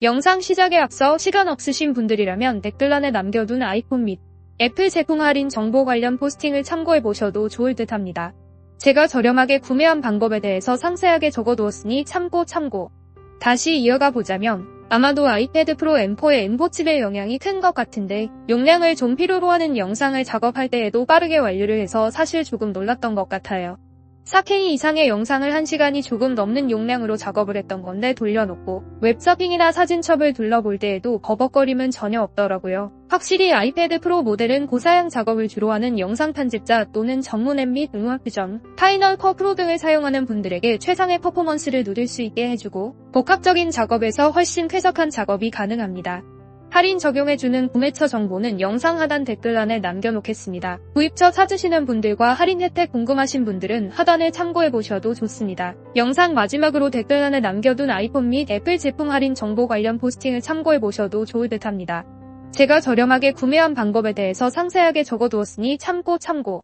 영상 시작에 앞서 시간 없으신 분들이라면 댓글란에 남겨둔 아이폰 및 애플 제품 할인 정보 관련 포스팅을 참고해 보셔도 좋을 듯 합니다. 제가 저렴하게 구매한 방법에 대해서 상세하게 적어두었으니 참고 참고. 다시 이어가 보자면 아마도 아이패드 프로 M4의 엠보칩의 영향이 큰 것 같은데 용량을 좀 필요로 하는 영상을 작업할 때에도 빠르게 완료를 해서 사실 조금 놀랐던 것 같아요. 4K 이상의 영상을 1시간이 조금 넘는 용량으로 작업을 했던 건데 돌려놓고 웹서핑이나 사진첩을 둘러볼 때에도 버벅거림은 전혀 없더라고요. 확실히 아이패드 프로 모델은 고사양 작업을 주로 하는 영상 편집자 또는 전문 앱 및 음악 퓨전, 파이널 컷 프로 등을 사용하는 분들에게 최상의 퍼포먼스를 누릴 수 있게 해주고 복합적인 작업에서 훨씬 쾌적한 작업이 가능합니다. 할인 적용해주는 구매처 정보는 영상 하단 댓글란에 남겨놓겠습니다. 구입처 찾으시는 분들과 할인 혜택 궁금하신 분들은 하단을 참고해보셔도 좋습니다. 영상 마지막으로 댓글란에 남겨둔 아이폰 및 애플 제품 할인 정보 관련 포스팅을 참고해보셔도 좋을 듯 합니다. 제가 저렴하게 구매한 방법에 대해서 상세하게 적어두었으니 참고 참고.